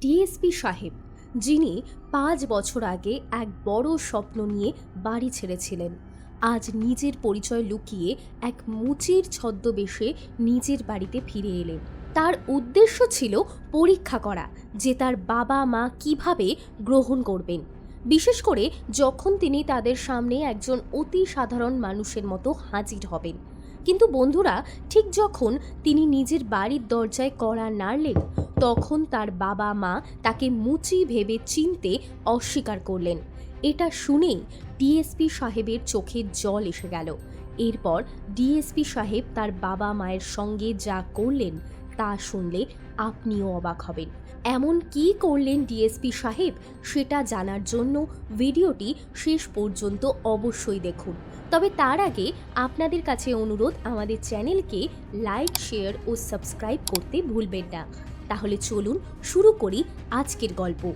DSP সাহেব, যিনি পাঁচ বছর আগে এক বড় স্বপ্ন নিয়ে বাড়ি ছেড়েছিলেন। আজ নিজের পরিচয় লুকিয়ে এক মুচির ছদ্মবেশে নিজের বাড়িতে ফিরে এলেন। তার উদ্দেশ্য ছিল পরীক্ষা করা, যে তার বাবা মা কীভাবে গ্রহণ করবেন। বিশেষ করে যখন তিনি তাদের সামনে একজন অতি সাধারণ মানুষের মতো হাজির হবেন। কিন্তু বন্ধুরা, ঠিক যখন তিনি নিজের বাড়ির দরজায় কড়া নাড়লেন, তখন তার বাবা মা তাকে মুচি ভেবে চিনতে অস্বীকার করলেন। এটা শুনেই ডিএসপি সাহেবের চোখে জল এসে গেল। এরপর ডিএসপি সাহেব তার বাবা মায়ের সঙ্গে যা করলেন, তা শুনলে আপনিও অবাক হবেন। এমন কি করলেন ডিএসপি সাহেব, সেটা জানার জন্য ভিডিওটি শেষ পর্যন্ত অবশ্যই দেখুন। তবে তার আগে আপনাদের কাছে অনুরোধ, আমাদের চ্যানেলকে লাইক, শেয়ার ও সাবস্ক্রাইব করতে ভুলবেন না। তাহলে চলুন শুরু করি আজকের গল্প।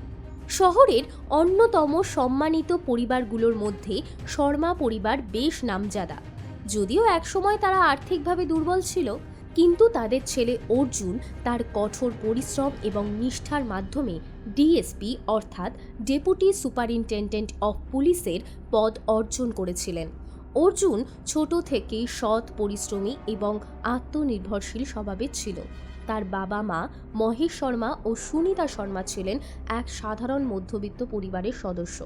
শহরের অন্যতম সম্মানিত পরিবারগুলোর মধ্যে শর্মা পরিবার বেশ নামজাদা। যদিও একসময় তারা আর্থিকভাবে দুর্বল ছিল, কিন্তু তাদের ছেলে অর্জুন তার কঠোর পরিশ্রম এবং নিষ্ঠার মাধ্যমে ডিএসপি অর্থাৎ ডেপুটি সুপারিনটেন্ডেন্ট অফ পুলিশের পদ অর্জন করেছিলেন। অর্জুন ছোট থেকেই সৎ, পরিশ্রমী এবং আত্মনির্ভরশীল স্বভাবের ছিল। তার বাবা মা মহেশ শর্মা ও সুনিতা শর্মা ছিলেন এক সাধারণ মধ্যবিত্ত পরিবারের সদস্য।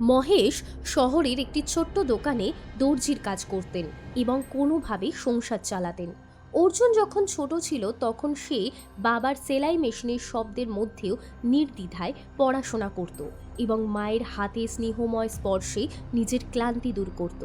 মহেশ শহরের একটি ছোট্ট দোকানে দর্জির কাজ করতেন এবং কোনোভাবে সংসার চালাতেন। অর্জুন যখন ছোট ছিল, তখন সে বাবার সেলাই মেশিনের শব্দের মধ্যেও নির্দ্বিধায় পড়াশোনা করত এবং মায়ের হাতে স্নেহময় স্পর্শে নিজের ক্লান্তি দূর করত।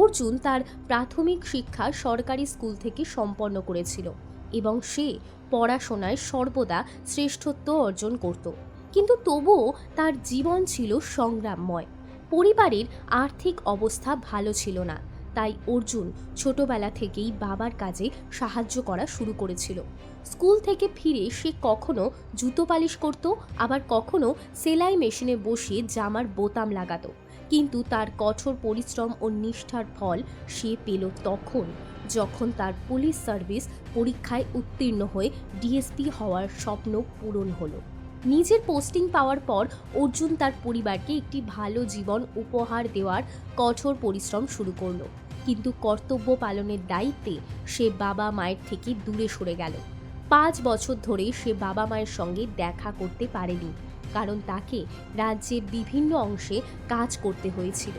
অর্জুন তার প্রাথমিক শিক্ষা সরকারি স্কুল থেকে সম্পন্ন করেছিল এবং সে পড়াশোনায় সর্বদা শ্রেষ্ঠত্ব অর্জন করত। কিন্তু তবুও তার জীবন ছিল সংগ্রামময়। পরিবারের আর্থিক অবস্থা ভালো ছিল না, তাই অর্জুন ছোটবেলা থেকেই বাবার কাজে সাহায্য করা শুরু করেছিল। স্কুল থেকে ফিরে সে কখনো জুতো পালিশ করত, আবার কখনো সেলাই মেশিনে বসিয়ে জামার বোতাম লাগাতো। কিন্তু তার কঠোর পরিশ্রম ও নিষ্ঠার ফল সে পেল তখন, যখন তার পুলিশ সার্ভিস পরীক্ষায় উত্তীর্ণ হয়ে ডিএসপি হওয়ার স্বপ্ন পূরণ হলো। নিজের পোস্টিং পাওয়ার পর অর্জুন তার পরিবারকে একটি ভালো জীবন উপহার দেওয়ার কঠোর পরিশ্রম শুরু করল। কিন্তু কর্তব্য পালনের দায়িত্বে সে বাবা মায়ের থেকে দূরে সরে গেল। পাঁচ বছর ধরে সে বাবা মায়ের সঙ্গে দেখা করতে পারেনি। কারণ তাকে রাজ্যের বিভিন্ন অংশে কাজ করতে হয়েছিল।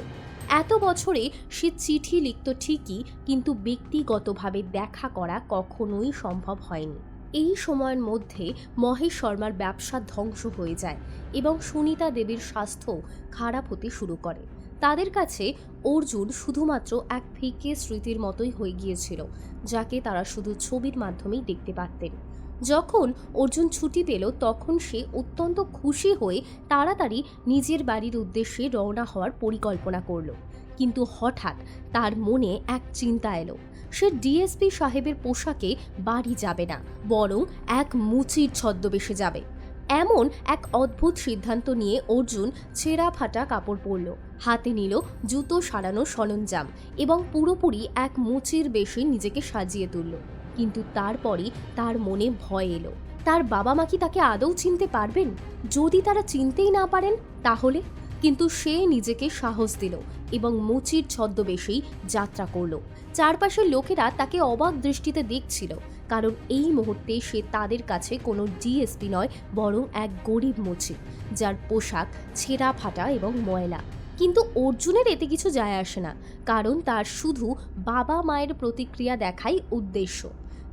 এত বছরে সে চিঠি লিখত ঠিকই, কিন্তু ব্যক্তিগতভাবে দেখা করা কখনোই সম্ভব হয়নি। এই সময়ের মধ্যে মহেশ শর্মার ব্যবসা ধ্বংস হয়ে যায় এবং সুনিতা দেবীর স্বাস্থ্য খারাপ হতে শুরু করে। তাদের কাছে অর্জুন শুধুমাত্র এক ফিকে স্মৃতির মতোই হয়ে গিয়েছিল, যাকে তারা শুধু ছবির মাধ্যমেই দেখতে পারতেন। যখন অর্জুন ছুটি পেল, তখন সে অত্যন্ত খুশি হয়ে তাড়াতাড়ি নিজের বাড়ির উদ্দেশ্যে রওনা হওয়ার পরিকল্পনা করল। কিন্তু হঠাৎ তার মনে এক চিন্তা এলো। সে ডিএসপি সাহেবের পোশাকে বাড়ি যাবে না, বরং এক মুচির ছদ্মবেশে যাবে। এমন এক অদ্ভুত সিদ্ধান্ত নিয়ে অর্জুন ছেঁড়া ফাটা কাপড় পরল, হাতে নিল জুতো সারানো সরঞ্জাম এবং পুরোপুরি এক মুচির বেশে নিজেকে সাজিয়ে তুলল। কিন্তু তারপরে তার মনে ভয় এলো। তার বাবা মা কি তাকে আদৌ চিনতে পারবেন? যদি তারা চিনতেই না পারেন, তাহলে? কিন্তু সে নিজেকে সাহস দিল এবং মুচির ছদ্মবেশেই যাত্রা করল। চারপাশের লোকেরা তাকে অবাক দৃষ্টিতে দেখছিল, কারণ এই মুহূর্তে সে তাদের কাছে কোনো ডিএসপি নয়, বরং এক গরিব মুচি, যার পোশাক ছেঁড়া ফাটা এবং ময়লা। কিন্তু অর্জুনের এতে কিছু যায় আসে না, কারণ তার শুধু বাবা মায়ের প্রতিক্রিয়া দেখাই উদ্দেশ্য।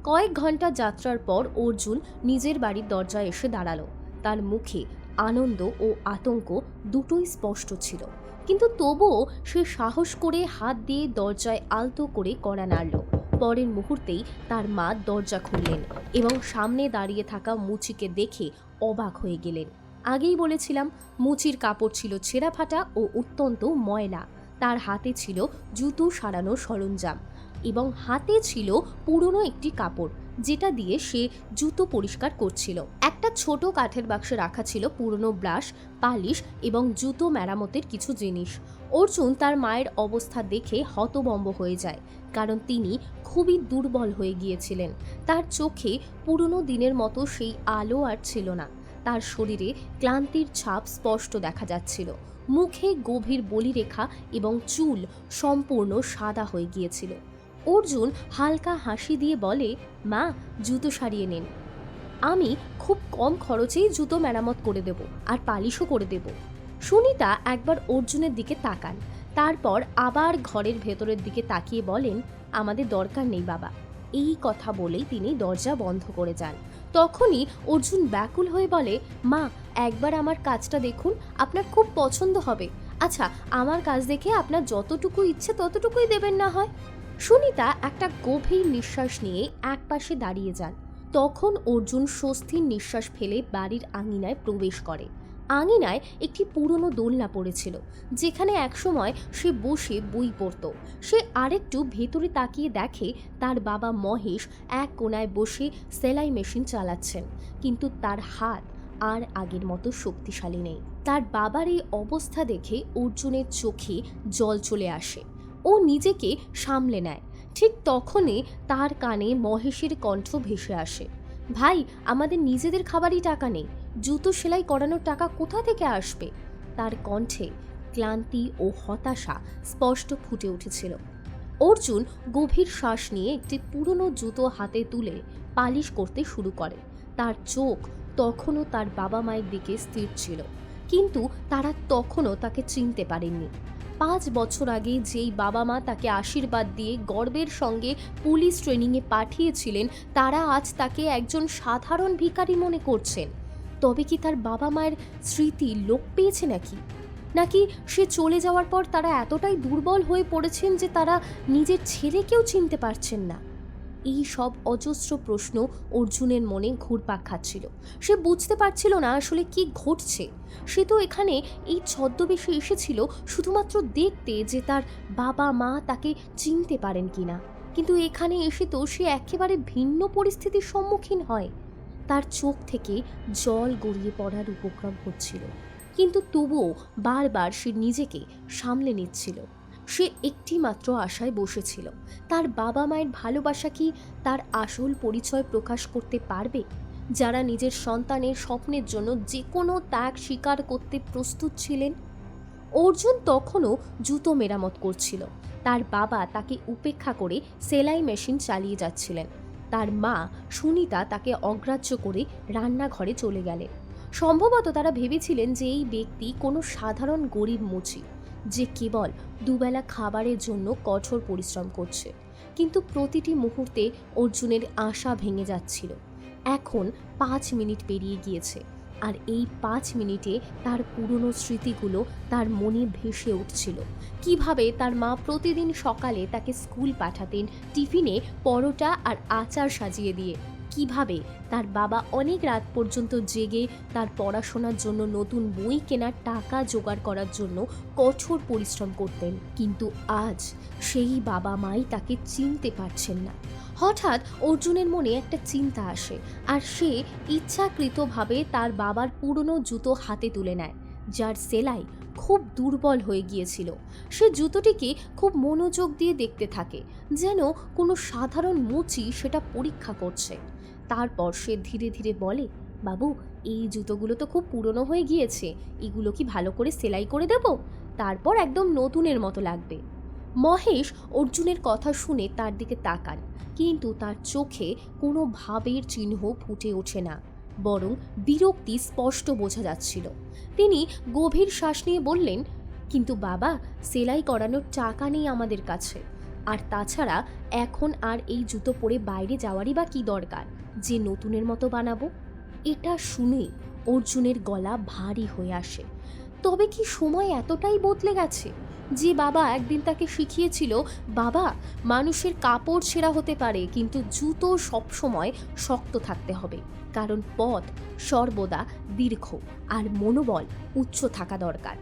কয়েক ঘণ্টা যাত্রার পর অর্জুন নিজের বাড়ির দরজায় এসে দাঁড়াল। তার মুখে আনন্দ ও আতঙ্ক দুটোই স্পষ্ট ছিল। কিন্তু তবুও সে সাহস করে হাত দিয়ে দরজায় আলতো করে কড়া নাড়ল। পরের মুহূর্তেই তার মা দরজা খুললেন এবং সামনে দাঁড়িয়ে থাকা মুচিকে দেখে অবাক হয়ে গেলেন। আগেই বলেছিলাম, মুচির কাপড় ছিল ছেঁড়া ফাটা ও অত্যন্ত ময়লা। তার হাতে ছিল জুতো সারানোর সরঞ্জাম। এবং হাতে ছিল পুরনো একটি কাপড়, যেটা দিয়ে সে জুতো পরিষ্কার করছিল। একটা ছোট কাঠের বাক্সে রাখা ছিল পুরনো ব্রাশ, পালিশ এবং জুতো মেরামতের কিছু জিনিস। অর্জুন তার মায়ের অবস্থা দেখে হতবম্ব হয়ে যায়, কারণ তিনি খুবই দুর্বল হয়ে গিয়েছিলেন। তার চোখে পুরনো দিনের মতো সেই আলো আর ছিল না। তার শরীরে ক্লান্তির ছাপ স্পষ্ট দেখা যাচ্ছিল। মুখে গভীর বলিরেখা এবং চুল সম্পূর্ণ সাদা হয়ে গিয়েছিল। অর্জুন হালকা হাসি দিয়ে বলে, মা, জুতো সারিয়ে নিন। আমি খুব কম খরচেই জুতো মেরামত করে দেব আর পালিশও করে দেব। সুনিতা একবার অর্জুনের দিকে তাকান। তারপর আবার ঘরের ভেতরের দিকে তাকিয়ে বলেন, আমাদের দরকার নেই বাবা। এই কথা বলেই তিনি দরজা বন্ধ করে যান। তখনই অর্জুন ব্যাকুল হয়ে বলে, মা, একবার আমার কাজটা দেখুন, আপনার খুব পছন্দ হবে। আচ্ছা আমার কাজ দেখে আপনার যতটুকু ইচ্ছে ততটুকুই দেবেন না হয়? সুনিতা একটা গভীর নিঃশ্বাস নিয়ে একপাশে দাঁড়িয়ে যান। তখন অর্জুন স্বস্তির নিঃশ্বাস ফেলে বাড়ির আঙিনায় প্রবেশ করে। আঙিনায় একটি পুরনো দোলনা পড়েছিল, যেখানে একসময় সে বসে বই পড়ত। সে আরেকটু ভেতরে তাকিয়ে দেখে তার বাবা মহেশ এক কোনায় বসে সেলাই মেশিন চালাচ্ছেন, কিন্তু তার হাত আর আগের মতো শক্তিশালী নেই। তার বাবার এই অবস্থা দেখে অর্জুনের চোখে জল চলে আসে। ও নিজেকে সামলে নেয়। ঠিক তখনই তার কানে মহেশের কণ্ঠ ভেসে আসে। ভাই, আমাদের নিজেদের খাবারই টাকা নেই। জুতো সেলাই করানোর টাকা কোথা থেকে আসবে? তার কণ্ঠে ক্লান্তি ও হতাশা স্পষ্ট ফুটে উঠেছিল। অর্জুন গভীর শ্বাস নিয়ে একটি পুরনো জুতো হাতে তুলে পালিশ করতে শুরু করে। তার চোখ তখনও তার বাবা মায়ের দিকে স্থির ছিল। কিন্তু তারা তখনও তাকে চিনতে পারেননি। পাঁচ বছর আগে যেই বাবা মা তাকে আশীর্বাদ দিয়ে গর্বের সঙ্গে পুলিশ ট্রেনিংয়ে পাঠিয়েছিলেন, তারা আজ তাকে একজন সাধারণ ভিকারি মনে করছেন। তবে কি তার বাবা মায়ের স্মৃতি লোপ পেয়েছে নাকি? নাকি সে চলে যাওয়ার পর তারা এতটাই দুর্বল হয়ে পড়েছেন যে তারা নিজের ছেলেকেও চিনতে পারছেন না? এই সব অজস্র প্রশ্ন অর্জুনের মনে ঘুরপাক খাচ্ছিল। সে বুঝতে পারছিল না আসলে কি ঘটছে। সে তো এখানে এই ছদ্মবেশে এসেছিল শুধুমাত্র দেখতে যে তার বাবা মা তাকে চিনতে পারেন কিনা। কিন্তু এখানে এসে তো সে একেবারে ভিন্ন পরিস্থিতির সম্মুখীন হয়। তার চোখ থেকে জল গড়িয়ে পড়ার উপক্রম হচ্ছিল। কিন্তু তবুও বারবার সে নিজেকে সামলে নিচ্ছিল। সে একটি মাত্র আশায় বসেছিল। তার বাবা মায়ের ভালোবাসা কি তার আসল পরিচয় প্রকাশ করতে পারবে? যারা নিজের সন্তানের স্বপ্নের জন্য যে কোনো ত্যাগ স্বীকার করতে প্রস্তুত ছিলেন? অর্জুন তখনও জুতো মেরামত করছিল। তার বাবা তাকে উপেক্ষা করে সেলাই মেশিন চালিয়ে যাচ্ছিলেন। তার মা সুনিতা তাকে অগ্রাহ্য করে রান্নাঘরে চলে গেলেন। সম্ভবত তারা ভেবেছিলেন যে এই ব্যক্তি কোনো সাধারণ গরিব মুচি। যে কেবল দুবেলা খাবারের জন্য কঠোর পরিশ্রম করছে। কিন্তু প্রতিটি মুহূর্তে অর্জুনের আশা ভেঙে যাচ্ছিল। এখন পাঁচ মিনিট পেরিয়ে গিয়েছে আর এই পাঁচ মিনিটে তার পুরনো স্মৃতিগুলো তার মনে ভেসে উঠছিল। কীভাবে তার মা প্রতিদিন সকালে তাকে স্কুল পাঠাতেন টিফিনে পরোটা আর আচার সাজিয়ে দিয়ে। কীভাবে তার বাবা অনেক রাত পর্যন্ত জেগে তার পড়াশোনার জন্য নতুন বই কেনার টাকা জোগাড় করার জন্য কঠোর পরিশ্রম করতেন। কিন্তু আজ সেই বাবা মাই তাকে চিনতে পারছেন না। হঠাৎ অর্জুনের মনে একটা চিন্তা আসে আর সে ইচ্ছাকৃতভাবে তার বাবার পুরনো জুতো হাতে তুলে নেয়, যার সেলাই খুব দুর্বল হয়ে গিয়েছিল। সে জুতোটিকে খুব মনোযোগ দিয়ে দেখতে থাকে, যেন কোনো সাধারণ মুচি সেটা পরীক্ষা করছে। তারপর সে ধীরে ধীরে বলে, বাবু, এই জুতোগুলো তো খুব পুরনো হয়ে গিয়েছে, এগুলো কি ভালো করে সেলাই করে দেব? তারপর একদম নতুনের মতো লাগবে। মহেশ অর্জুনের কথা শুনে তার দিকে তাকান, কিন্তু তার চোখে কোনো ভাবের চিহ্ন ফুটে ওঠে না, বরং বিরক্তি স্পষ্ট বোঝা যাচ্ছিল। তিনি গভীর শ্বাস নিয়ে বললেন, কিন্তু বাবা, সেলাই করানোর টাকা নেই আমাদের কাছে, আর তাছাড়া এখন আর এই জুতো পরে বাইরে যাওয়ারই বা কী দরকার? যে নতুনের মতো বানাবো, এটা শুনে অর্জুনের গলা ভারী হয়ে আসে। তবে কি সময় এতটাই বদলে গেছে যে বাবা একদিন তাকে শিখিয়েছিল, বাবা, মানুষের কাপড় ছেঁড়া হতে পারে, কিন্তু জুতো সবসময় শক্ত থাকতে হবে, কারণ পথ সর্বদা দীর্ঘ আর মনোবল উচ্চ থাকা দরকার।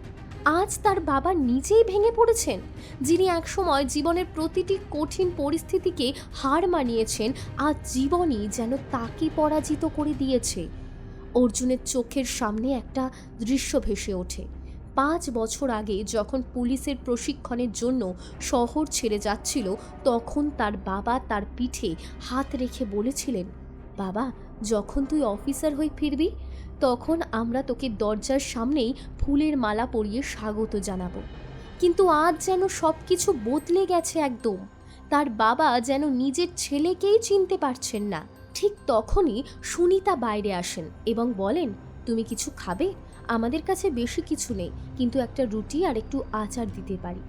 আজ তার বাবা নিজেই ভেঙে পড়েছেন, যিনি একসময় জীবনের প্রতিটি কঠিন পরিস্থিতিকে হার মানিয়েছেন, আজ জীবনই যেন তাকে পরাজিত করে দিয়েছে। অর্জুনের চোখের সামনে একটা দৃশ্য ভেসে ওঠে। পাঁচ বছর আগে যখন পুলিশের প্রশিক্ষণের জন্য শহর ছেড়ে যাচ্ছিল, তখন তার বাবা তার পিঠে হাত রেখে বলেছিলেন, বাবা যখন তুই অফিসার হয়ে ফিরবি, তখন আমরা তোকে দরজার সামনেই ফুলের মালা পরিয়ে স্বাগত জানাব। কিন্তু আজ যেন সব কিছু বদলে গেছে একদম। তার বাবা যেন নিজের ছেলেকেই চিনতে পারছেন না। ঠিক তখনই সুনিতা বাইরে আসেন এবং বলেন, তুমি কিছু খাবে? আমাদের কাছে বেশি কিছু নেই, কিন্তু একটা রুটি আর একটু আচার দিতে পারি।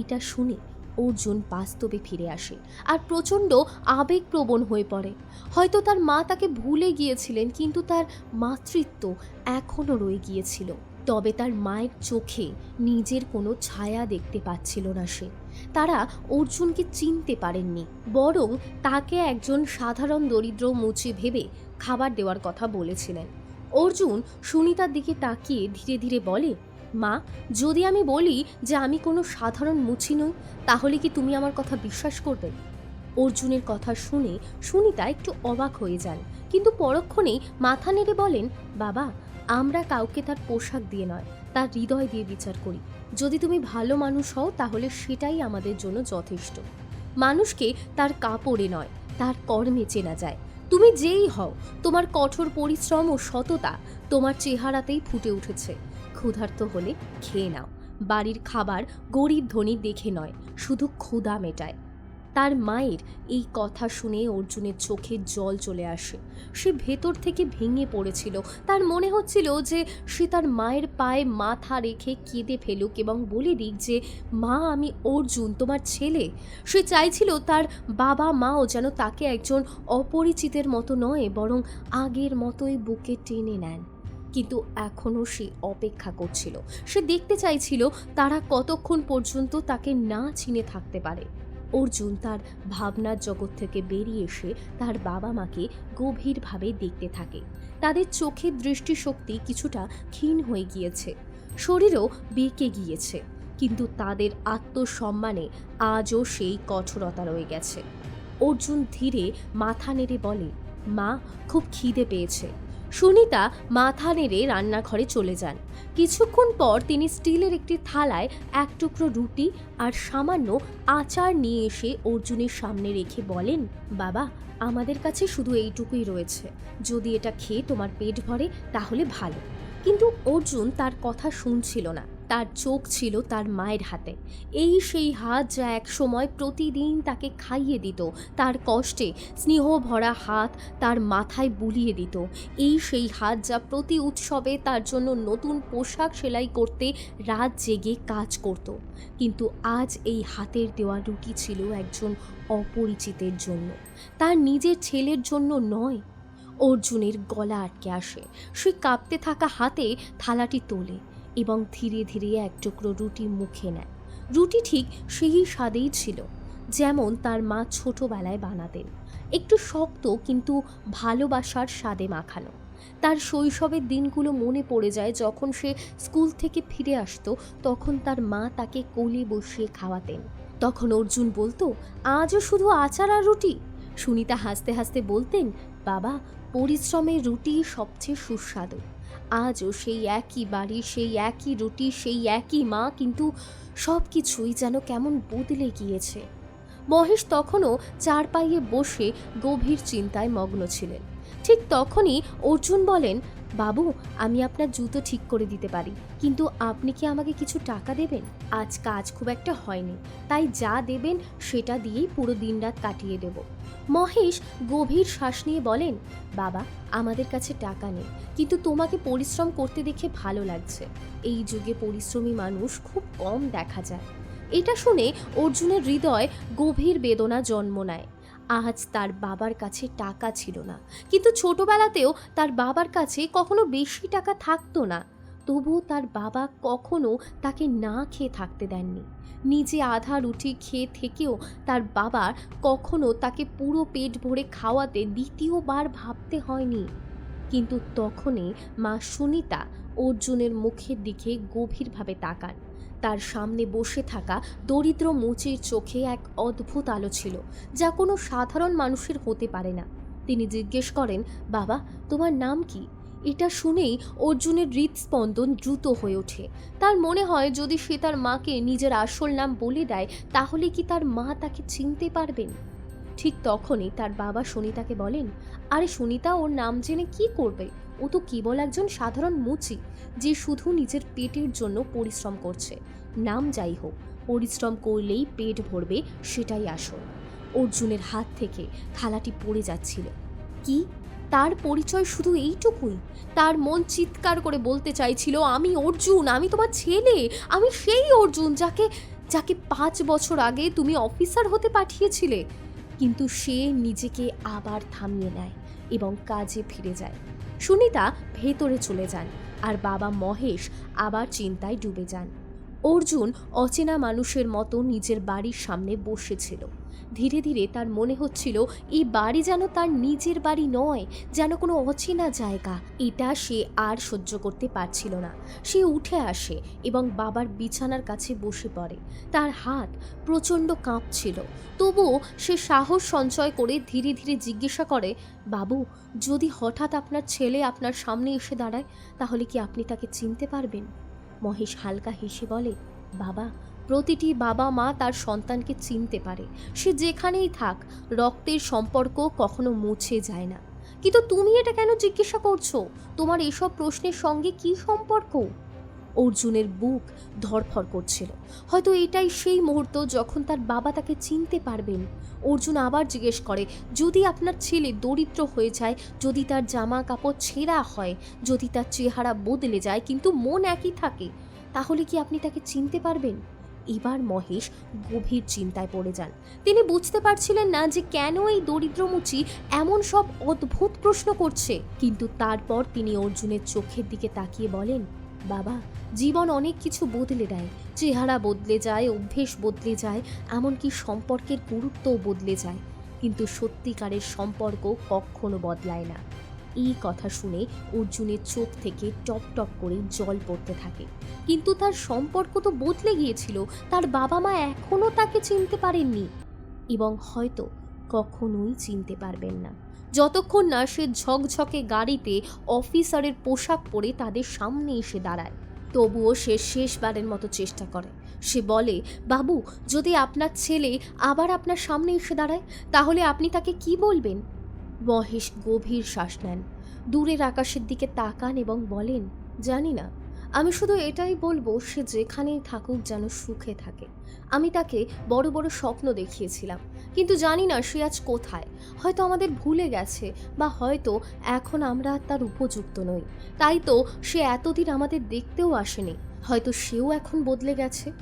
এটা শুনে অর্জুন বাস্তবে ফিরে আসে আর প্রচণ্ড আবেগপ্রবণ হয়ে পড়ে। হয়তো তার মা তাকে ভুলে গিয়েছিলেন, কিন্তু তার মাতৃত্ব এখনও রয়ে গিয়েছিল। তবে তার মায়ের চোখে নিজের কোনো ছায়া দেখতে পাচ্ছিল না সে। তারা অর্জুনকে চিনতে পারেননি, বরং তাকে একজন সাধারণ দরিদ্র মুচি ভেবে খাবার দেওয়ার কথা বলেছিলেন। অর্জুন সুনিতার দিকে তাকিয়ে ধীরে ধীরে বলে মা, যদি আমি বলি যে আমি কোনো সাধারণ মুচি নই, তাহলে কি তুমি আমার কথা বিশ্বাস করবে? অর্জুনের কথা শুনে সুনিতা একটু অবাক হয়ে যান, কিন্তু পরক্ষণেই মাথা নেড়ে বলেন, বাবা, আমরা কাউকে তার পোশাক দিয়ে নয়, তার হৃদয় দিয়ে বিচার করি। যদি তুমি ভালো মানুষ হও, তাহলে সেটাই আমাদের জন্য যথেষ্ট। মানুষকে তার কাপড়ে নয়, তার কর্মে চেনা যায়। তুমি যেই হও, তোমার কঠোর পরিশ্রম ও সততা তোমার চেহারাতেই ফুটে উঠেছে। ক্ষুধার্ত হলে খেয়ে নাও। বাড়ির খাবার গরিব ধনী দেখে নয়, শুধু ক্ষুধা মেটায়। তার মায়ের এই কথা শুনে অর্জুনের চোখে জল চলে আসে। সে ভেতর থেকে ভেঙে পড়েছিল। তার মনে হচ্ছিল যে সে তার মায়ের পায়ে মাথা রেখে কেঁদে ফেলুক এবং বলে দিক যে, মা, আমি অর্জুন, তোমার ছেলে। সে চাইছিল তার বাবা মাও যেন তাকে একজন অপরিচিতের মতো নয়, বরং আগের মতোই বুকে টেনে নেন। কিন্তু এখনও সে অপেক্ষা করছিল। সে দেখতে চাইছিল তারা কতক্ষণ পর্যন্ত তাকে না চিনে থাকতে পারে। অর্জুন তার ভাবনার জগৎ থেকে বেরিয়ে এসে তার বাবা মাকে গভীরভাবে দেখতে থাকে। তাদের চোখের দৃষ্টিশক্তি কিছুটা ক্ষীণ হয়ে গিয়েছে। শরীরও বেঁকে গিয়েছে, কিন্তু তাদের আত্মসম্মানে আজও সেই কঠোরতা রয়ে গেছে। অর্জুন ধীরে মাথা নেড়ে বলে, মা, খুব খিদে পেয়েছে। সুনিতা মাথা নেড়ে রান্নাঘরে চলে যান। কিছুক্ষণ পর তিনি স্টিলের একটি থালায় এক টুকরো রুটি আর সামান্য আচার নিয়ে এসে অর্জুনের সামনে রেখে বলেন, বাবা, আমাদের কাছে শুধু এইটুকুই রয়েছে। যদি এটা খেয়ে তোমার পেট ভরে, তাহলে ভালো। কিন্তু অর্জুন তার কথা শুনছিল না। তার চোখ ছিল তার মায়ের হাতে। এই সেই হাত যা এক সময় প্রতিদিন তাকে খাইয়ে দিত, তার কষ্টে স্নেহ ভরা হাত তার মাথায় বুলিয়ে দিত। এই সেই হাত যা প্রতি উৎসবে তার জন্য নতুন পোশাক সেলাই করতে রাত জেগে কাজ করত। কিন্তু আজ এই হাতের দেওয়া রুটি ছিল একজন অপরিচিতের জন্য। তার নিজের ছেলের জন্য নয়, অর্জুনের গলা আটকে আসে। সে কাঁপতে থাকা হাতে থালাটি তোলে। এবং ধীরে ধীরে এক টুকরো রুটি মুখে নেয়। রুটি ঠিক সেই স্বাদেই ছিল, যেমন তার মা ছোটবেলায় বানাতেন। একটু শক্ত কিন্তু ভালোবাসার স্বাদে মাখানো। তার শৈশবের দিনগুলো মনে পড়ে যায় যখন সে স্কুল থেকে ফিরে আসতো, তখন তার মা তাকে কোলে বসিয়ে খাওয়াতেন। তখন অর্জুন বলতো, আজও শুধু আচার আর রুটি? সুনিতা হাসতে হাসতে বলতেন, বাবা পরিশ্রমের রুটি সবচেয়ে সুস্বাদু। আজও সেই একই বাড়ি সেই একই রুটি, সেই একই মা, কিন্তু সব কিছুই যেন কেমন বদলে গিয়েছে। মহেশ তখনও চার পাইয়ে বসে গভীর চিন্তায় মগ্ন ছিলেন। ঠিক তখনই অর্জুন বলেন, বাবু, আমি আপনার জুতো ঠিক করে দিতে পারি, কিন্তু আপনি কি আমাকে কিছু টাকা দেবেন? আজ কাজ খুব একটা হয়নি, তাই যা দেবেন সেটা দিয়েই পুরো দিনরাত কাটিয়ে দেব। মহেশ গভীর শ্বাস নিয়ে বলেন, বাবা, আমাদের কাছে টাকা নেই, কিন্তু তোমাকে পরিশ্রম করতে দেখে ভালো লাগছে। এই যুগে পরিশ্রমী মানুষ খুব কম দেখা যায়। এটা শুনে অর্জুনের হৃদয় গভীর বেদনা জন্ম নেয়। আজ তার বাবার কাছে টাকা ছিল না। কিন্তু ছোটবেলাতেও তার বাবার কাছে কখনো বেশি টাকা থাকতো না। তবুও তার বাবা কখনো তাকে না খেয়ে থাকতে দেননি। নিজে আধা রুটি খেয়ে থেকেও তার বাবার কখনো তাকে পুরো পেট ভরে খাওয়াতে দ্বিতীয়বার ভাবতে হয়নি। কিন্তু তখনই মা সুনিতা অর্জুনের মুখের দিকে গভীরভাবে তাকান। তার সামনে বসে থাকা দরিদ্র মুচির চোখে এক অদ্ভুত আলো ছিল, যা কোনো সাধারণ মানুষের হতে পারে না। তিনি জিজ্ঞেস করেন, বাবা, তোমার নাম কি? এটা শুনেই অর্জুনের হৃদস্পন্দন দ্রুত হয়ে ওঠে। তার মনে হয়, যদি সে তার মাকে নিজের আসল নাম বলে দেয়, তাহলে কি তার মা তাকে চিনতে পারবেন? ঠিক তখনই তার বাবা সুনিতাকে বলেন, আরে সুনিতা, ওর নাম জেনে কি করবে? ও তো কেবল একজন সাধারণ মুচি, যে শুধু নিজের পেটের জন্য পরিশ্রম করছে। নাম যাই হোক, পরিশ্রম করলেই পেট ভরবে সেটাই আসল। অর্জুনের হাত থেকে থালাটি পড়ে যাচ্ছিল। কি? তার পরিচয় শুধু এইটুকুই? তার মন চিৎকার করে বলতে চাইছিল, আমি অর্জুন, আমি তোমার ছেলে, আমি সেই অর্জুন যাকে যাকে পাঁচ বছর আগে তুমি অফিসার হতে পাঠিয়েছিলে। কিন্তু সে নিজেকে আবার থামিয়ে নেয় এবং কাজে ফিরে যায়। সুনিতা ভেতরে চলে যান আর বাবা মহেশ আবার চিন্তায় ডুবে যান। অর্জুন অচেনা মানুষের মতো নিজের বাড়ির সামনে বসেছিল। ধীরে ধীরে তার মনে হচ্ছিল, এই বাড়ি যেন তার নিজের বাড়ি নয়, যেন কোনো অচেনা জায়গা। এটা সে আর সহ্য করতে পারছিল না। সে উঠে আসে এবং বাবার বিছানার কাছে বসে পড়ে। তার হাত প্রচণ্ড কাঁপছিল। তবুও সে সাহস সঞ্চয় করে ধীরে ধীরে জিজ্ঞাসা করে, বাবু, যদি হঠাৎ আপনার ছেলে আপনার সামনে এসে দাঁড়ায়, তাহলে কি আপনি তাকে চিনতে পারবেন? মহেশ হালকা হেসে বলে, বাবা প্রতিটি বাবা মা তার সন্তানকে চিনতে পারে। সে যেখানেই থাক, রক্তের সম্পর্ক কখনো মুছে যায় না। কিন্তু তুমি এটা কেন জিজ্ঞাসা করছ? তোমার এসব প্রশ্নের সঙ্গে কি সম্পর্ক? অর্জুনের বুক ধরফর করছিল। হয়তো এটাই সেই মুহূর্ত যখন তার বাবা তাকে চিনতে পারবেন। অর্জুন আবার জিজ্ঞেস করে, যদি আপনার ছেলে দরিদ্র হয়ে যায়, যদি তার জামা কাপড় ছেঁড়া হয়, যদি তার চেহারা বদলে যায়, কিন্তু মন একই থাকে, তাহলে কি আপনি তাকে চিনতে পারবেন? এবার মহেশ গভীর চিন্তায় পড়ে যান। তিনি বুঝতে পারছিলেন না যে কেন এই দরিদ্রমুচি এমন সব অদ্ভুত প্রশ্ন করছে। কিন্তু তারপর তিনি অর্জুনের চোখের দিকে তাকিয়ে বলেন, বাবা, জীবন অনেক কিছু বদলে দেয়। চেহারা বদলে যায়, অভ্যেস বদলে যায়, এমনকি সম্পর্কের গুরুত্বও বদলে যায়। কিন্তু সত্যিকারের সম্পর্ক কখনো বদলায় না। এই কথা শুনে অর্জুনের চোখ থেকে টপ টপ করে জল পড়তে থাকে। কিন্তু তার সম্পর্ক তো বদলে গিয়েছিল, তার বাবা মা এখনও তাকে চিনতে পারেননি। এবং হয়তো কখনোই চিনতে পারবেন না। যতক্ষণ না সে ঝকঝকে গাড়িতে অফিসারের পোশাক পরে তাদের সামনে এসে দাঁড়ায়। তবুও সে শেষবারের মতো চেষ্টা করে। সে বলে, বাবু, যদি আপনার ছেলে আবার আপনার সামনে এসে দাঁড়ায়, তাহলে আপনি তাকে কি বলবেন? মহেশ গভীর শ্বাস নেন। দূরের আকাশের দিকে তাকান এবং বলেন, জানি না। আমি শুধু এটাই বলব, সে যেখানেই থাকুক যেন সুখে থাকে। আমি তাকে বড় বড় স্বপ্ন দেখিয়েছিলাম, কিন্তু জানি না সে আজ কোথায়। হয়তো আমাদের ভুলে গেছে বা হয়তো এখন আমরা তার উপযুক্ত নই। তাই তো সে এতদিন আমাদের দেখতেও আসেনি। হয়তো সেও এখন বদলে গেছে।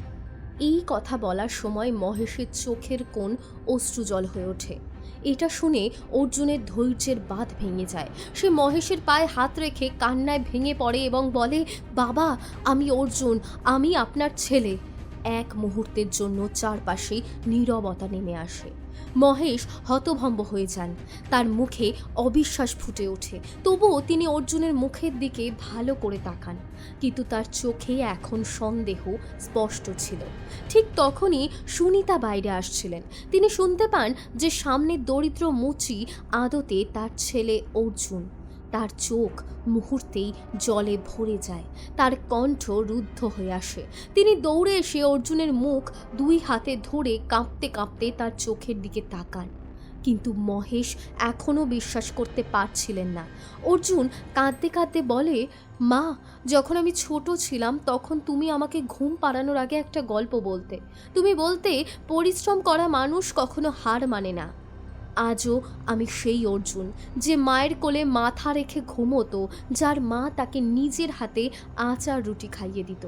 এই কথা বলার সময় মহেশের চোখের কোণ অশ্রুজল হয়ে ওঠে। এটা শুনে অর্জুনের ধৈর্যের বাঁধ ভেঙে যায়। সে মহেশের পায়ে হাত রেখে কান্নায় ভেঙে পড়ে এবং বলে, বাবা, আমি অর্জুন, আমি আপনার ছেলে। এক মুহূর্তের জন্য চারপাশে নীরবতা নেমে আসে। মহেশ হতভম্ব হয়ে যান। তার মুখে অবিশ্বাস ফুটে ওঠে। তবুও তিনি অর্জুনের মুখের দিকে ভালো করে তাকান। কিন্তু তার চোখে এখন সন্দেহ স্পষ্ট ছিল। ঠিক তখনই সুনিতা বাইরে আসছিলেন। তিনি শুনতে পান যে সামনে দরিদ্র মুচি আদতে তার ছেলে অর্জুন। তার চোখ মুহূর্তেই জলে ভরে যায়। তার কণ্ঠ রুদ্ধ হয়ে আসে। তিনি দৌড়ে এসে অর্জুনের মুখ দুই হাতে ধরে কাঁপতে কাঁপতে তার চোখের দিকে তাকান। কিন্তু মহেশ এখনও বিশ্বাস করতে পারছিলেন না। অর্জুন কাঁদতে কাঁদতে বলে, মা, যখন আমি ছোট ছিলাম তখন তুমি আমাকে ঘুম পাড়ানোর আগে একটা গল্প বলতে। তুমি বলতে, পরিশ্রম করা মানুষ কখনো হার মানে না। আজও আমি সেই অর্জুন, যে মায়ের কোলে মাথা রেখে ঘুমোতো, যার মা তাকে নিজের হাতে আচার রুটি খাইয়ে দিত।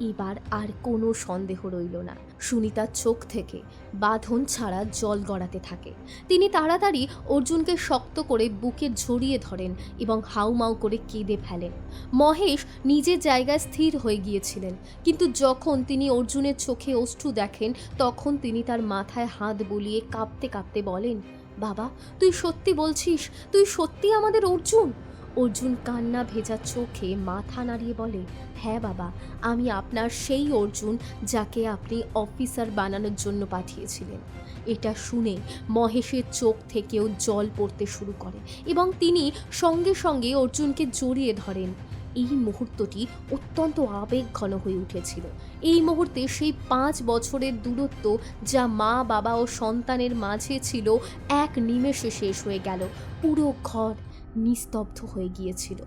এবার আর কোনো সন্দেহ রইল না। সুনিতার চোখ থেকে বাঁধন ছাড়া জল গড়াতে থাকে। তিনি তাড়াতাড়ি অর্জুনকে শক্ত করে বুকে ঝরিয়ে ধরেন এবং হাউমাউ করে কেঁদে ফেলেন। মহেশ নিজের জায়গায় স্থির হয়ে গিয়েছিলেন, কিন্তু যখন তিনি অর্জুনের চোখে অশ্রু দেখেন, তখন তিনি তার মাথায় হাত বুলিয়ে কাঁপতে কাঁপতে বলেন, বাবা, তুই সত্যি বলছিস? তুই সত্যি আমাদের অর্জুন? অর্জুন কান্না ভেজা চোখে মাথা নাড়িয়ে বলে হ্যাঁ বাবা, আমি আপনার সেই অর্জুন যাকে আপনি অফিসার বানানোর জন্য পাঠিয়েছিলেন। এটা শুনে মহেশের চোখ থেকেও জল পড়তে শুরু করে এবং তিনি সঙ্গে সঙ্গে অর্জুনকে জড়িয়ে ধরেন। এই মুহূর্তটি অত্যন্ত আবেগঘন হয়ে উঠেছিল। এই মুহূর্তে সেই পাঁচ বছরের দূরত্ব যা মা, বাবা ও সন্তানের মাঝে ছিল, এক নিমেষে শেষ হয়ে গেল। পুরো ঘর নিস্তব্ধ হয়ে গিয়েছিল।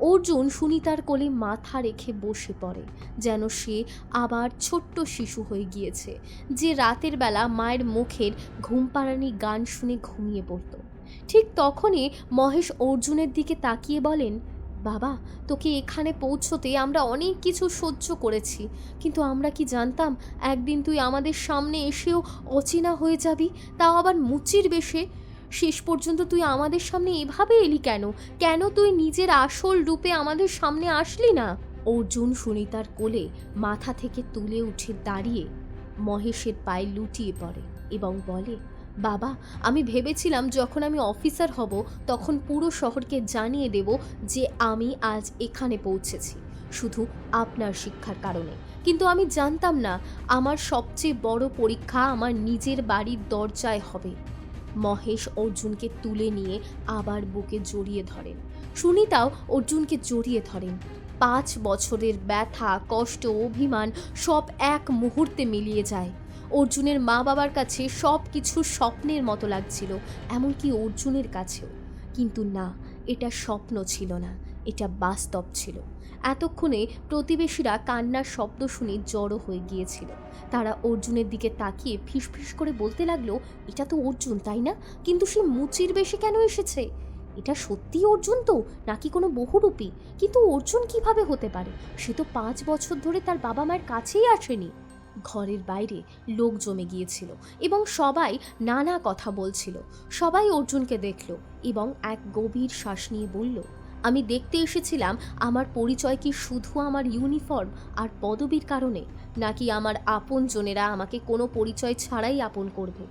অর্জুন সুনিতার কোলে মাথা রেখে বসে পড়ে, যেন সে আবার ছোট্ট শিশু হয়ে গিয়েছে, যে রাতের বেলা মায়ের মুখের ঘুমপাড়ানি গান শুনে ঘুমিয়ে পড়ত। ঠিক তখনই মহেশ অর্জুনের দিকে তাকিয়ে বলেন, বাবা, তোকে এখানে পৌঁছতে আমরা অনেক কিছু সহ্য করেছি, কিন্তু আমরা কি জানতাম একদিন তুই আমাদের সামনে এসেও অচেনা হয়ে যাবি? তাও আবার মুচির বেশে? শেষ পর্যন্ত তুই আমাদের সামনে এভাবে এলি কেন? কেন তুই নিজের আসল রূপে আমাদের সামনে আসলি না? অর্জুন সুনিতার কোলে মাথা থেকে তুলে উঠে দাঁড়িয়ে মহেশের পায়ে লুটিয়ে পড়ে এবং বলে, বাবা, আমি ভেবেছিলাম যখন আমি অফিসার হব তখন পুরো শহরকে জানিয়ে দেব যে আমি আজ এখানে পৌঁছেছি, শুধু আপনার শিক্ষার কারণে। কিন্তু আমি জানতাম না, আমার সবচেয়ে বড় পরীক্ষা আমার নিজের বাড়ির দরজায় হবে। মহেশ অর্জুনকে তুলে নিয়ে আবার বুকে জড়িয়ে ধরেন। সুনিতাও অর্জুনকে জড়িয়ে ধরেন। পাঁচ বছরের ব্যথা, কষ্ট, অভিমান সব এক মুহূর্তে মিলিয়ে যায়। অর্জুনের মা বাবার কাছে সব কিছু স্বপ্নের মতো লাগছিল, এমনকি অর্জুনের কাছেও। কিন্তু না, এটা স্বপ্ন ছিল না, এটা বাস্তব ছিল। এতক্ষণে প্রতিবেশীরা কান্নার শব্দ শুনে জড়ো হয়ে গিয়েছিল। তারা অর্জুনের দিকে তাকিয়ে ফিসফিস করে বলতে লাগল, এটা তো অর্জুন, তাই না? কিন্তু সে মুচির বেশে কেন এসেছে? এটা সত্যি অর্জুন তো, নাকি কোনো বহুরূপী? কিন্তু অর্জুন কীভাবে হতে পারে? সে তো পাঁচ বছর ধরে তার বাবা মায়ের কাছেই আসেনি। ঘরের বাইরে লোক জমে গিয়েছিল এবং সবাই নানা কথা বলছিল। সবাই অর্জুনকে দেখল এবং এক গভীর শ্বাস নিয়ে বলল আমি দেখতে এসেছিলাম আমার পরিচয় কি শুধু আমার ইউনিফর্ম আর পদবীর কারণে, নাকি আমার আপনজনেরা আমাকে কোনো পরিচয় ছাড়াই আপন করবে।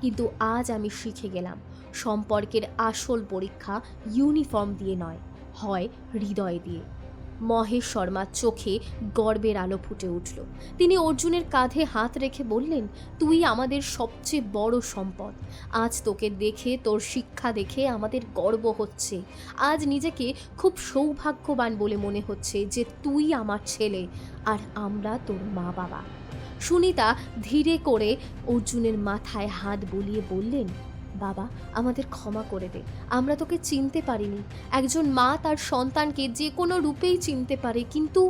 কিন্তু আজ আমি শিখে গেলাম, সম্পর্কের আসল পরীক্ষা ইউনিফর্ম দিয়ে নয়, হয় হৃদয় দিয়ে। মহেশ শর্মার চোখে গর্বের আলো ফুটে উঠল। তিনি অর্জুনের কাঁধে হাত রেখে বললেন, তুই আমাদের সবচেয়ে বড় সম্পদ। আজ তোকে দেখে, তোর শিক্ষা দেখে আমাদের গর্ব হচ্ছে। আজ নিজেকে খুব সৌভাগ্যবান বলে মনে হচ্ছে যে তুই আমার ছেলে আর আমরা তোর মা বাবা সুনিতা ধীরে করে অর্জুনের মাথায় হাত বুলিয়ে বললেন বাবা, আমাদের ক্ষমা করে দে। আমরা তোকে চিনতে পারিনি। একজন মা তার সন্তানকে যে কোনো রূপেই চিনতে পারে, কিন্তু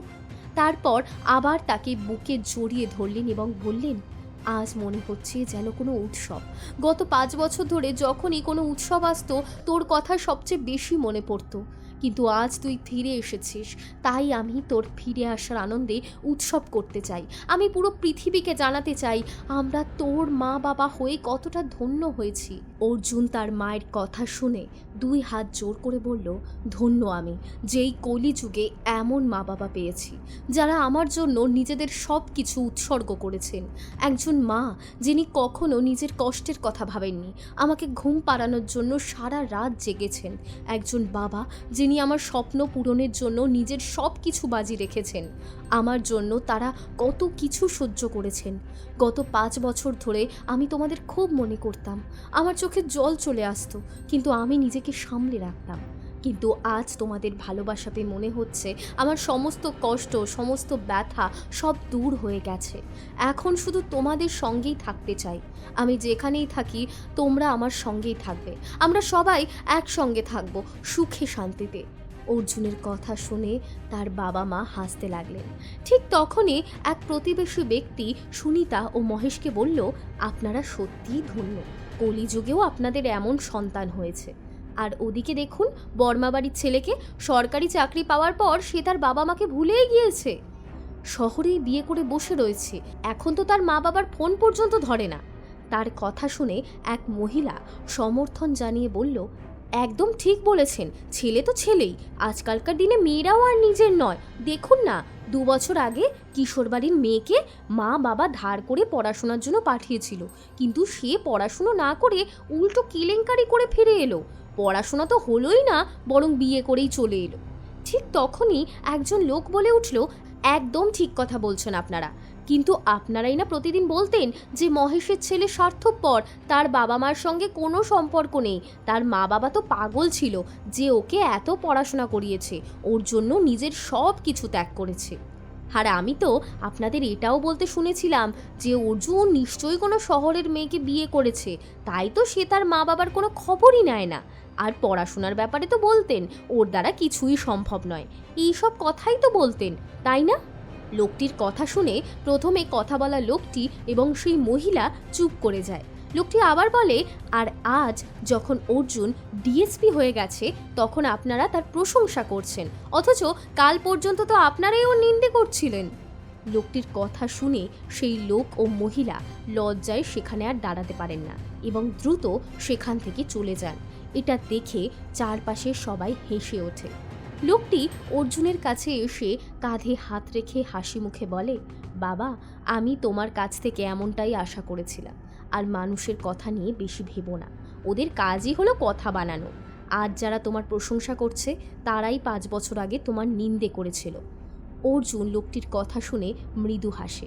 তারপর আবার তাকে বুকে জড়িয়ে ধরলেন এবং বললেন, আজ মনে হচ্ছে যেন কোনো উৎসব। গত পাঁচ বছর ধরে যখনই কোনো উৎসব আসতো, তোর কথা সবচেয়ে বেশি মনে পড়তো। কিন্তু আজ তুই ফিরে এসেছিস। তাই আমি তোর ফিরে আসার আনন্দে উৎসব করতে চাই। আমি পুরো পৃথিবীকে জানাতে চাই, আমরা তোর মা বাবা হয়ে কতটা ধন্য হয়েছি। অর্জুন তার মায়ের কথা শুনে দুই হাত জোর করে বলল, ধন্য আমি, যেই কলিযুগে এমন মা বাবা পেয়েছি, যারা আমার জন্য নিজেদের সব কিছু উৎসর্গ করেছেন। একজন মা যিনি কখনো নিজের কষ্টের কথা ভাবেননি, আমাকে ঘুম পাড়ানোর জন্য সারা রাত জেগেছেন। একজন বাবা যিনি আমার স্বপ্ন পূরণের জন্য নিজের সব কিছু বাজি রেখেছেন, আমার জন্য তারা কত কিছু সহ্য করেছেন। গত পাঁচ বছর ধরে আমি তোমাদের খুব মনে করতাম। আমার চোখে জল চলে আসতো, কিন্তু আমি নিজেকে সামলে রাখতাম। কিন্তু আজ তোমাদের ভালোবাসা পেয়ে মনে হচ্ছে আমার সমস্ত কষ্ট, সমস্ত ব্যথা সব দূর হয়ে গেছে। এখন শুধু তোমাদের সঙ্গেই থাকতে চাই। আমি যেখানেই থাকি, তোমরা আমার সঙ্গেই থাকবে। আমরা সবাই একসঙ্গে থাকব সুখে শান্তিতে। অর্জুনের কথা শুনে তার বাবা মা হাসতে লাগলেন। ঠিক তখনই এক প্রতিবেশী ব্যক্তি সুনিতা ও মহেশকে বলল, আপনারা সত্যিই ধন্য। কলিযুগেও আপনাদের এমন সন্তান হয়েছে। আর ওদিকে দেখুন, বর্মাবাড়ির ছেলেকে সরকারি চাকরি পাওয়ার পর সে তার বাবা মাকে ভুলেই গিয়েছে। শহরেই বিয়ে করে বসে রয়েছে। এখন তো তার মা বাবার ফোন পর্যন্ত ধরে না। তার কথা শুনে এক মহিলা সমর্থন জানিয়ে বলল একদম ঠিক বলেছেন, ছেলে তো ছেলেই। আজকালকার দিনে মেয়েরাও আর নিজের নয়। দেখুন না, দু বছর আগে কিশোর বাড়ির মেয়েকে মা বাবা ধার করে পড়াশোনার জন্য পাঠিয়েছিল। কিন্তু সে পড়াশুনো না করে উল্টো কেলেঙ্কারি করে ফিরে এলো। পড়াশোনা তো হলোই না, বরং বিয়ে করেই চলে এলো। ঠিক তখনই একজন লোক বলে উঠল, একদম ঠিক কথা বলছেন আপনারা। কিন্তু আপনারাই না প্রতিদিন বলতেন যে মহেশের ছেলে স্বার্থপর, তার বাবা মার সঙ্গে কোনো সম্পর্ক নেই। তার মা বাবা তো পাগল ছিল যে ওকে এত পড়াশোনা করিয়েছে, ওর জন্য নিজের সব কিছু ত্যাগ করেছে। আর আমি তো আপনাদের এটাও বলতে শুনেছিলাম যে অর্জুন নিশ্চয়ই কোনো শহরের মেয়েকে বিয়ে করেছে, তাই তো সে তার মা বাবার কোনো খবরই নেয় না। আর পড়াশোনার ব্যাপারে তো বলতেন, ওর দ্বারা কিছুই সম্ভব নয়। এইসব কথাই তো বলতেন, তাই না? লোকটির কথা শুনে প্রথমে কথা বলা লোকটি এবং সেই মহিলা চুপ করে যায়। লোকটি আবার বলে, আর আজ যখন অর্জুন ডিএসপি হয়ে গেছে, তখন আপনারা তার প্রশংসা করছেন। অথচ কাল পর্যন্ত তো আপনারাই ওর নিন্দে করছিলেন। লোকটির কথা শুনে সেই লোক ও মহিলা লজ্জায় সেখানে আর দাঁড়াতে পারেন না এবং দ্রুত সেখান থেকে চলে যান। এটা দেখে চারপাশে সবাই হেসে ওঠে। লোকটি অর্জুনের কাছে এসে কাঁধে হাত রেখে হাসি মুখে বলে, বাবা, আমি তোমার কাছ থেকে এমনটাই আশা করেছিলাম। আর মানুষের কথা নিয়ে বেশি ভেবো না। ওদের কাজই হলো কথা বানানো। আজ যারা তোমার প্রশংসা করছে, তারাই পাঁচ বছর আগে তোমার নিন্দে করেছিল অর্জুন লোকটির কথা শুনে মৃদু হাসে।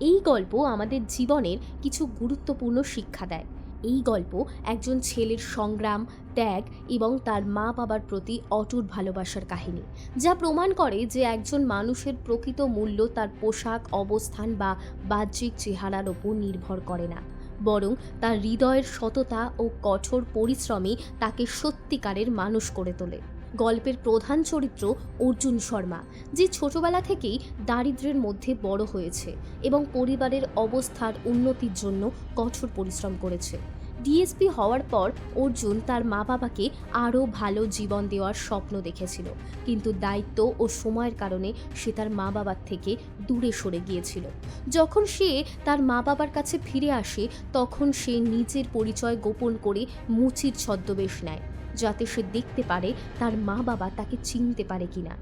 এই গল্প আমাদের জীবনের কিছু গুরুত্বপূর্ণ শিক্ষা দেয়। এই গল্প একজন ছেলের সংগ্রাম, ত্যাগ এবং তার মা বাবার প্রতি অটুট ভালোবাসার কাহিনী, যা প্রমাণ করে যে একজন মানুষের প্রকৃত মূল্য তার পোশাক, অবস্থান বা বাহ্যিক চেহারার ওপর নির্ভর করে না, বরং তার হৃদয়ের সততা ও কঠোর পরিশ্রমই তাকে সত্যিকারের মানুষ করে তোলে। গল্পের প্রধান চরিত্র অর্জুন শর্মা, যে ছোটবেলা থেকেই দারিদ্র্যের মধ্যে বড় হয়েছে এবং পরিবারের অবস্থার উন্নতির জন্য কঠোর পরিশ্রম করেছে। ডিএসপি হওয়ার পর অর্জুন তার মা বাবাকে আরও ভালো জীবন দেওয়ার স্বপ্ন দেখেছিল, কিন্তু দায়িত্ব ও সময়ের কারণে সে তার মা বাবার থেকে দূরে সরে গিয়েছিল। যখন সে তার মা বাবার কাছে ফিরে আসে, তখন সে নিজের পরিচয় গোপন করে মুচির ছদ্মবেশ নেয়। যাতে সে দেখতে পারে তার মা বাবা তাকে চিনতে পারে কিনা।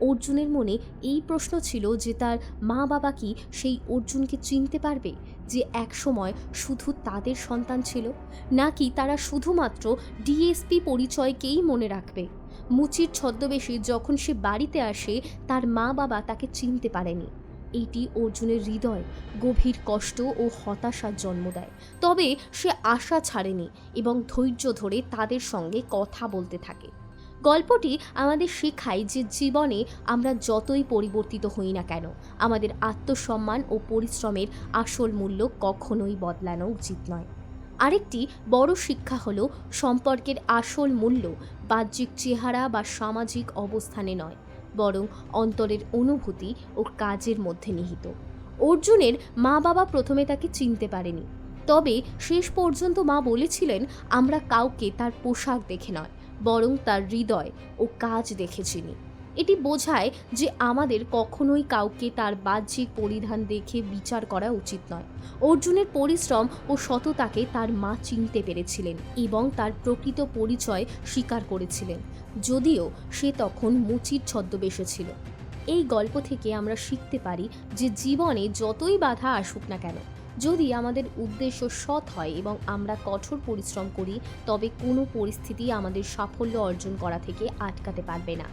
অর্জুনের মনে এই প্রশ্ন ছিল যে তার মা বাবা কি সেই অর্জুনকে চিনতে পারবে যে একসময় শুধু তাদের সন্তান ছিল, নাকি তারা শুধুমাত্র ডিএসপি পরিচয়কেই মনে রাখবে? মুচির ছদ্মবেশে যখন সে বাড়িতে আসে, তার মা বাবা তাকে চিনতে পারেনি। এইটি অর্জুনের হৃদয়, গভীর কষ্ট ও হতাশার জন্ম দেয়। তবে সে আশা ছাড়েনি এবং ধৈর্য ধরে তাদের সঙ্গে কথা বলতে থাকে। গল্পটি আমাদের শেখায় যে জীবনে আমরা যতই পরিবর্তিত হই না কেন, আমাদের আত্মসম্মান ও পরিশ্রমের আসল মূল্য কখনোই বদলানো উচিত নয়। আরেকটি বড় শিক্ষা হলো, সম্পর্কের আসল মূল্য বাহ্যিক চেহারা বা সামাজিক অবস্থানে নয়। বরং অন্তরের অনুভূতি ও কাজের মধ্যে নিহিত। অর্জুনের মা বাবা প্রথমে তাকে চিনতে পারেনি। তবে শেষ পর্যন্ত মা বলেছিলেন, আমরা কাউকে তার পোশাক দেখে নয়, বরং তার হৃদয় ও কাজ দেখে চিনি। এটি বোঝায় যে আমাদের কখনোই কাউকে তার বাহ্যিক পরিধান দেখে বিচার করা উচিত নয়। অর্জুনের পরিশ্রম ও সততাকে তার মা চিনতে পেরেছিলেন এবং তার প্রকৃত পরিচয় স্বীকার করেছিলেন। যদিও সে তখন মুচির ছদ্মবেশে ছিল। এই গল্প থেকে আমরা শিখতে পারি যে জীবনে যতই বাধা আসুক না কেন, যদি আমাদের উদ্দেশ্য সৎ হয় এবং আমরা কঠোর পরিশ্রম করি, তবে কোনো পরিস্থিতি আমাদের সাফল্য অর্জন করা থেকে আটকাতে পারবে না।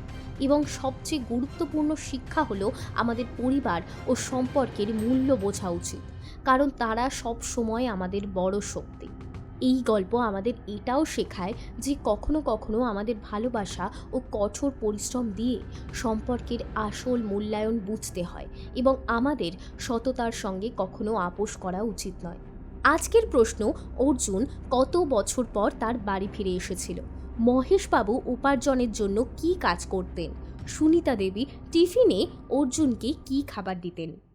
এবং সবচেয়ে গুরুত্বপূর্ণ শিক্ষা হলো আমাদের পরিবার ও সম্পর্কের মূল্য বোঝা উচিত। কারণ তারা সব সময় আমাদের বড় শক্তি। এই গল্প আমাদের এটাও শেখায় যে কখনো কখনো আমাদের ভালোবাসা ও কঠোর পরিশ্রম দিয়ে সম্পর্কের আসল মূল্যায়ন বুঝতে হয় এবং আমাদের সততার সঙ্গে কখনো আপোষ করা উচিত নয়। আজকের প্রশ্ন, অর্জুন কত বছর পর তার বাড়ি ফিরে এসেছিল? মহেশবাবু উপার্জনের জন্য কি কাজ করতেন? সুনিতা দেবী টিফিনে অর্জুনকে কি খাবার দিতেন?